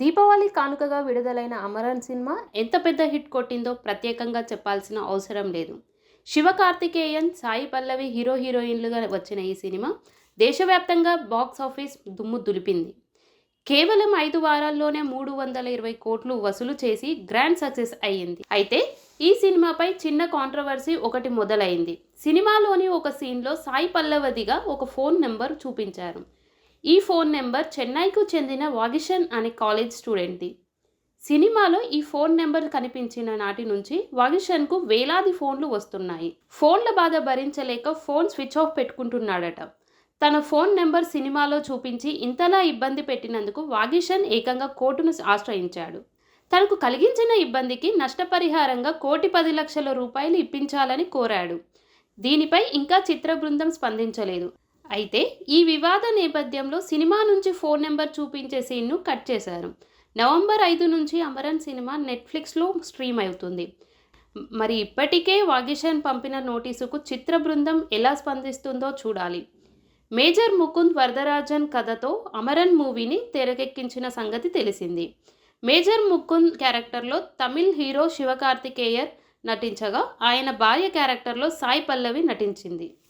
దీపావళి కానుకగా విడుదలైన అమరన్ సినిమా ఎంత పెద్ద హిట్ కొట్టిందో ప్రత్యేకంగా చెప్పాల్సిన అవసరం లేదు. శివకార్తికేయన్ సాయి పల్లవి హీరో హీరోయిన్లుగా వచ్చిన ఈ సినిమా దేశవ్యాప్తంగా బాక్స్ ఆఫీస్ దుమ్ము దులిపింది. కేవలం ఐదు వారాల్లోనే మూడు వందల ఇరవై కోట్లు వసూలు చేసి గ్రాండ్ సక్సెస్ అయ్యింది. అయితే ఈ సినిమాపై చిన్న కాంట్రవర్సీ ఒకటి మొదలైంది. సినిమాలోని ఒక సీన్లో సాయి పల్లవదిగా ఒక ఫోన్ నెంబర్ చూపించారు. ఈ ఫోన్ నెంబర్ చెన్నైకు చెందిన వాగిషన్ అనే కాలేజ్ స్టూడెంట్ది. సినిమాలో ఈ ఫోన్ నెంబర్ కనిపించిన నాటి నుంచి వాగిషన్కు వేలాది ఫోన్లు వస్తున్నాయి. ఫోన్ల బాధ భరించలేక ఫోన్ స్విచ్ ఆఫ్ పెట్టుకుంటున్నాడట. తన ఫోన్ నెంబర్ సినిమాలో చూపించి ఇంతలా ఇబ్బంది పెట్టినందుకు వాగిషన్ ఏకంగా కోర్టును ఆశ్రయించాడు. తనకు కలిగించిన ఇబ్బందికి నష్టపరిహారంగా కోటి పది లక్షల రూపాయలు ఇప్పించాలని కోరాడు. దీనిపై ఇంకా చిత్ర బృందం స్పందించలేదు. అయితే ఈ వివాద నేపథ్యంలో సినిమా నుంచి ఫోన్ నెంబర్ చూపించే సీన్ను కట్ చేశారు. నవంబర్ ఐదు నుంచి అమరన్ సినిమా నెట్ఫ్లిక్స్లో స్ట్రీమ్ అవుతుంది. మరి ఇప్పటికే వాగిషన్ పంపిన నోటీసుకు చిత్ర బృందం ఎలా స్పందిస్తుందో చూడాలి. మేజర్ ముకుంద్ వరదరాజన్ కథతో అమరన్ మూవీని తెరకెక్కించిన సంగతి తెలిసింది. మేజర్ ముకుంద్ క్యారెక్టర్లో తమిళ్ హీరో శివకార్తికేయర్ నటించగా ఆయన భార్య క్యారెక్టర్లో సాయి పల్లవి నటించింది.